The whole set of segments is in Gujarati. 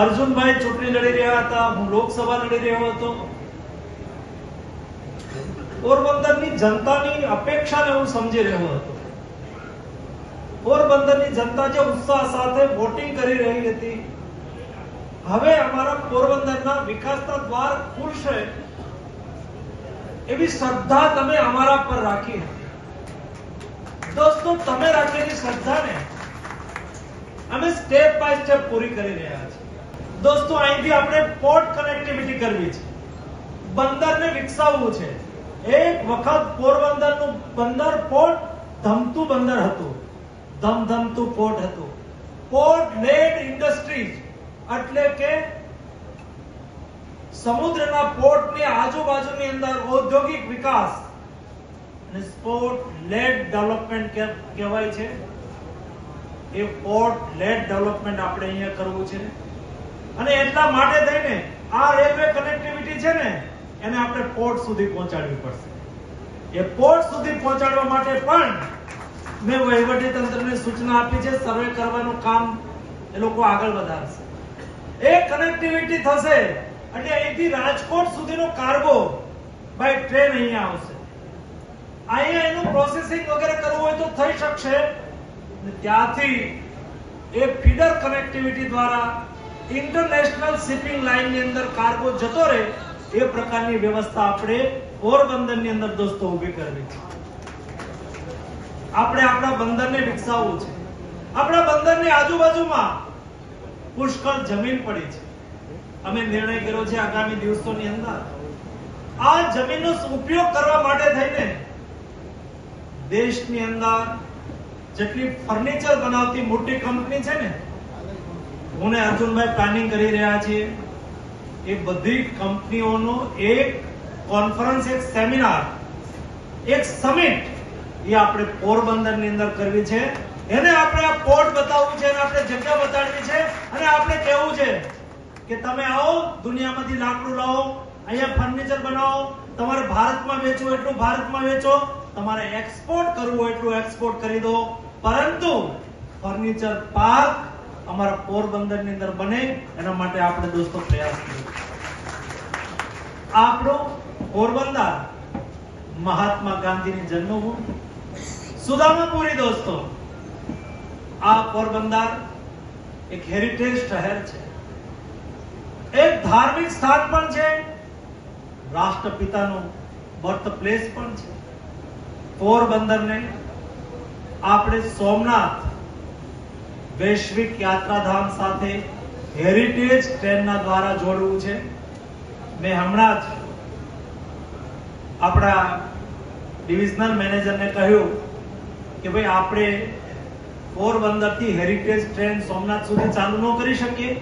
અર્જુનભાઈ ચૂંટણી લડી રહ્યા હતા, હું લોકસભા લડી રહ્યો હતો. પોરબંદરની જનતાની અપેક્ષાને હું સમજી રહ્યો હતો. પોરબંદરની જનતા જે ઉત્સાહ સાથે વોટિંગ કરી રહી હતી, હવે અમારા પોરબંદરના વિકાસના દ્વાર ખુલશે એવી શ્રદ્ધા તમે અમારા પર રાખી દોસ્તો, તમે રાખેલી શ્રદ્ધાને અમે સ્ટેપ બાય સ્ટેપ પૂરી કરી રહ્યા દોસ્તો, અહીંથી આપણે પોર્ટ કનેક્ટિવિટી કરવી છે. બંદરને વિકસાવવું છે. એક વખત પોરબંદરનું બંદર પોર્ટ ધમતું બંદર હતું. ધમધમતું પોર્ટ હતું. પોર્ટ લેડ ઇન્ડસ્ટ્રીઝ એટલે કે સમુદ્રના પોર્ટની આજુબાજુની અંદર ઔદ્યોગિક વિકાસ અને સ્પોર્ટ લેડ ડેવલપમેન્ટ કહેવાય છે. એ પોર્ટ લેડ ડેવલપમેન્ટ આપણે અહીંયા કરવું છે. અને એટલા માટે થઈને આ રેલવે કનેક્ટિવિટી છે ને, એને આપણે પોર્ટ સુધી પહોંચાડવી પડશે. એ પોર્ટ સુધી પહોંચાડવા માટે પણ મેં વહીવટી તંત્રને સૂચના આપી છે સર્વે કરવાનું કામ એ લોકો આગળ વધારશે. એ કનેક્ટિવિટી થશે એટલે અહીંથી રાજકોટ સુધીનો કાર્ગો બાય ટ્રેન અહીંયા આવશે. અહીંયા એનું પ્રોસેસિંગ વગેરે કરવું હોય તો થઈ શકશે. ત્યાંથી એ ફીડર કનેક્ટિવિટી દ્વારા ઇન્ટરનેશનલ શિપિંગ લાઇનની અંદર કાર્ગો જતો રહે, એ પ્રકારની વ્યવસ્થા આપણે પોરબંદરની અંદર દોસ્તો ઊભી કરવી છે. આપણે આપણા બંદરને વિકસાવવું છે. આપણા બંદરની આજુબાજુમાં પુષ્કળ જમીન પડી છે. અમે નિર્ણય કર્યો છે આગામી દિવસોની અંદર. આ જમીનનો ઉપયોગ કરવા માટે થઈને દેશની અંદર જેટલી ફર્નિચર બનાવતી મોટી કંપની છે ને હું ને અર્જુનભાઈ પ્લાનિંગ કરી રહ્યા છીએ. એ બધી કંપનીઓનો એક કોન્ફરન્સ એક સેમિનાર એક સમિટ એ આપણે પોરબંદરની અંદર કરવી છે. એને આપણે આ પોર્ટ બતાવવું છે અને આપણે જગ્યા બતાડવી છે. અને આપણે કહેવું છે કે તમે આવો, દુનિયામાંથી લાકડું લાવો, અહીંયા ફર્નિચર બનાવો, તમારે ભારતમાં વેચવું એટલું ભારતમાં વેચો, તમારે એક્સપોર્ટ કરવું એટલું એક્સપોર્ટ કરી દો. પરંતુ ફર્નિચર પાર્ક અમારા પોરબંદરની અંદર બને, એના માટે આપણે દોસ્તો પ્રયાસ કરીએ. આપણો પોરબંદર મહાત્મા ગાંધીની જન્મભૂમિ. સુદામાપુરી દોસ્તો. આ પોરબંદર એક હેરિટેજ શહેર છે. એક ધાર્મિક સ્થાન પણ છે. રાષ્ટ્રપિતાનું બર્થ પ્લેસ પણ છે. પોરબંદરને આપણે સોમનાથ વૈશ્વિક યાત્રાધામ સાથે હેરિટેજ ટ્રેનના દ્વારા જોડવું છે. મેં હમણાં જ આપણા ડિવિઝનલ મેનેજરને કહ્યું કે ભાઈ, આપણે પોરબંદરથી હેરિટેજ ટ્રેન સોમનાથ સુધી ચાલુ ન કરી શકીએ.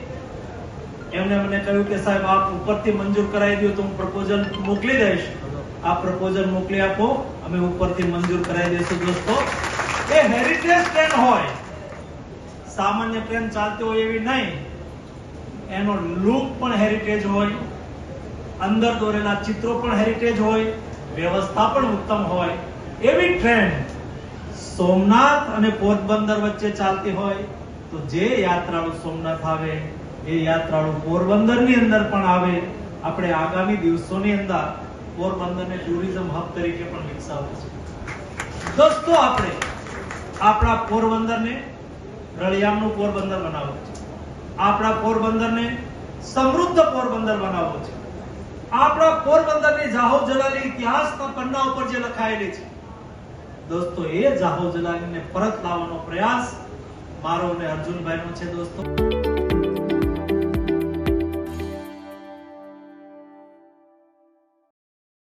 એમને મને કહ્યું કે સાહેબ, આપ ઉપરથી મંજૂર કરાવી દો તો હું પ્રપોઝલ મોકલી દઈશ. આ પ્રપોઝલ મોકલી આપો, અમે ઉપરથી મંજૂર કરાવી દઈશું દોસ્તો. એ હેરિટેજ ટ્રેન હોય સામાન્ય ટ્રેન ચાલતી હોય એવી નહીં. એનો લુક પણ હેરિટેજ હોય, અંદર દોરેલા ચિત્રો પણ હેરિટેજ હોય, વ્યવસ્થા પણ ઉત્તમ હોય. એવી ટ્રેન સોમનાથ અને પોરબંદર વચ્ચે ચાલતી હોય, તો જે યાત્રાળુ સોમનાથ આવે, એ યાત્રાળુ પોરબંદરની અંદર પણ આવે. આપણે આગામી દિવસોની અંદર પોરબંદરને ટુરિઝમ હબ તરીકે પણ વિકસાવવું છે દોસ્તો, આપણે આપણા પોરબંદરને રળિયામનું પોરબંદર બનાવવું છે આપણા પોરબંદરને સમૃદ્ધ પોરબંદર બનાવવું છે. આપણા પોરબંદરની જાહો જલાલી ઇતિહાસના પન્ના ઉપર જે લખાયેલી છે. દોસ્તો, એ જાહો જલાલીને પરત લાવવાનો પ્રયાસ મારો અને અર્જુનભાઈનો છે દોસ્તો.